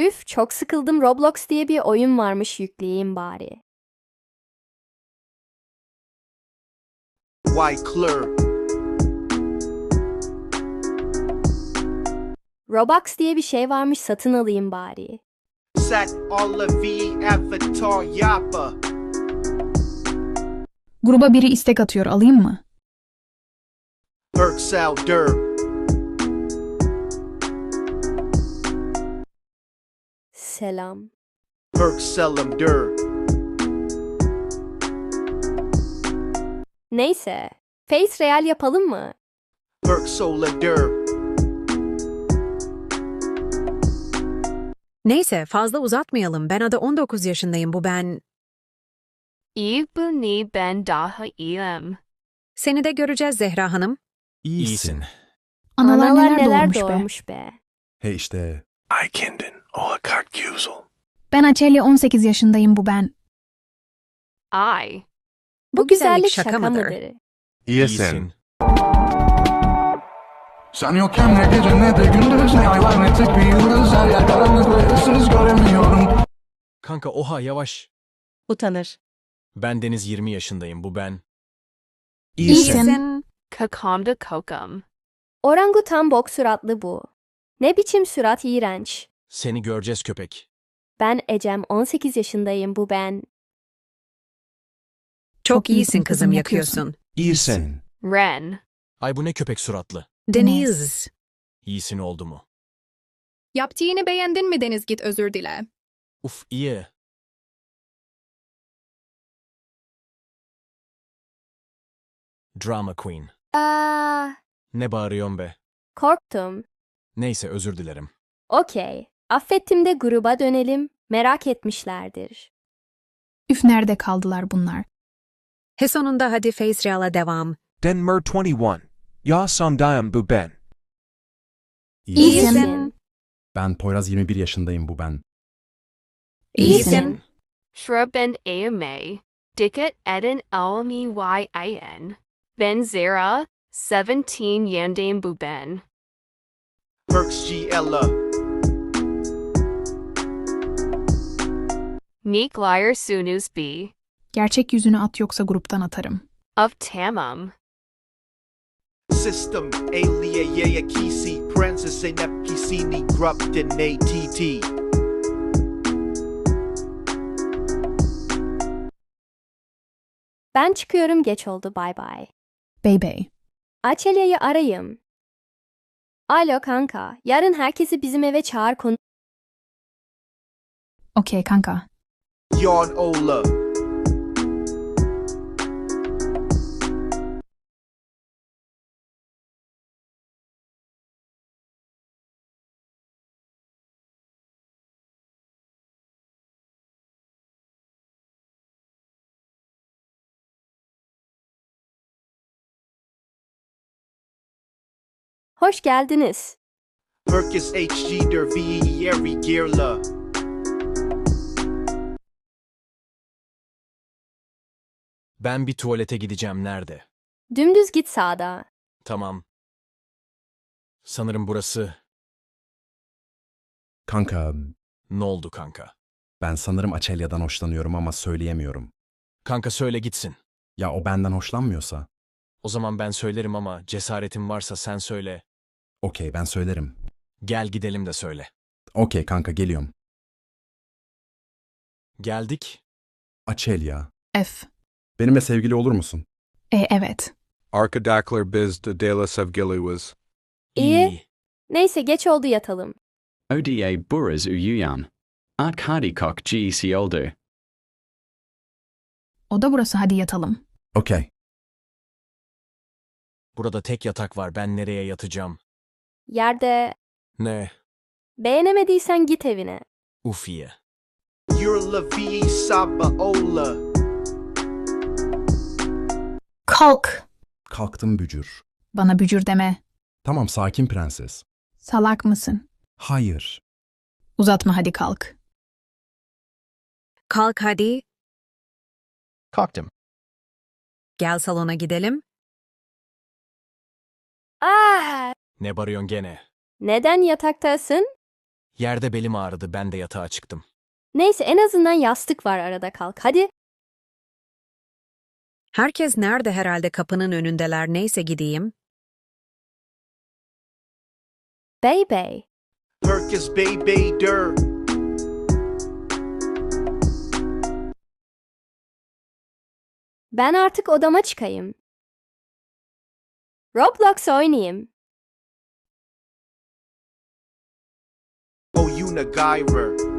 Üf çok sıkıldım Roblox diye bir oyun varmış yükleyeyim bari. White clear. Robux diye bir şey varmış satın alayım bari. Set avatar. Gruba biri istek atıyor alayım mı? Berksal der. Selam. Berkselem der. Neyse. Face Real yapalım mı? Berksola der. Neyse fazla uzatmayalım. Ben adı 19 yaşındayım bu ben. İyi bu ni ben daha iyiyim. Seni de göreceğiz Zehra Hanım. İyisin. Analar, neler, doğurmuş, be. He işte. Ay kendin, ola güzel. Ben Açelya 18 yaşındayım bu ben. Ay. Bu, Bu güzellik güzellik şaka, mıdır? İyisin. Sen yokken ne gece ne de gündüz ne aylar ne tek bir yıldız her yer karanlık ve ıssız göremiyorum. Kanka oha yavaş. Utanır. Ben Deniz 20 yaşındayım bu ben. İyisin. Kakamda kokum. Orangutan bok suratlı bu. Ne biçim surat iğrenç. Seni göreceğiz köpek. Ben Ecem 18 yaşındayım bu ben. Çok, iyisin kızım yakıyorsun. İyisin. Ren. Ay bu ne köpek suratlı. Deniz. İyisin oldu mu? Yaptığını beğendin mi Deniz git özür dile. Uf iyi. Drama Queen. Aa, Ne bağırıyorsun be? korktum. Neyse özür dilerim. Okey. Affettim de gruba dönelim. Merak etmişlerdir. Üf nerede kaldılar bunlar? He sonunda hadi Face Real'a devam. Denmer 21. Ya Samdayam bu ben. İyisin. Ben Poyraz 21 yaşındayım bu ben. İyisin. Shrub ben AMA. Dikkat edin almi yin. Ben Zara. 17 yandam bu ben. Berks G Ella. Neek liar sunus b. Gerçek yüzünü at yoksa gruptan atarım. Of tamum. System Alia Yea Kisi. Princess in Epicini Grupt in ATT. Ben çıkıyorum geç oldu bay bay. Bey bey. Açelya'yı arayayım. Alo kanka. Yarın herkesi bizim eve çağır konu. Okey kanka. Yard Ola. Hoş geldiniz. Perkins HG der Vieri Gerla. Ben bir tuvalete gideceğim nerede? Dümdüz git sağda. Tamam. Sanırım burası. Kanka, Ne oldu kanka? ben sanırım Açelya'dan hoşlanıyorum ama söyleyemiyorum. Kanka söyle gitsin. Ya o benden hoşlanmıyorsa? O zaman ben söylerim ama cesaretin varsa sen söyle. Okey, ben söylerim. Gel gidelim de söyle. Okey kanka, geliyorum. Geldik. Açelya, F. benimle sevgili olur musun? E evet. Arkadaklar biz de Dela Sevgili İyi. Neyse geç oldu yatalım. ODA Buras Uyuyan. Art Kardikok GEC Oldu. O da burası hadi yatalım. Okey. Burada tek yatak var. Ben nereye yatacağım? Yerde Ne? beğenemediysen git evine. Uf iyi. Yurla V Saba Ola. Kalk. Kalktım bücür. Bana bücür deme. Tamam, sakin prenses. Salak mısın? Hayır. Uzatma hadi kalk. Kalk hadi. Kalktım. Gel salona gidelim. Ah! Ne bağırıyorsun gene? Neden yataktasın? Yerde belim ağrıdı ben de yatağa çıktım. Neyse en azından yastık var arada kalk. Hadi. Herkes nerede herhalde kapının önündeler neyse gideyim. Bay Bay Der. Ben artık odama çıkayım. Roblox oynayayım. Oh, Unagairer.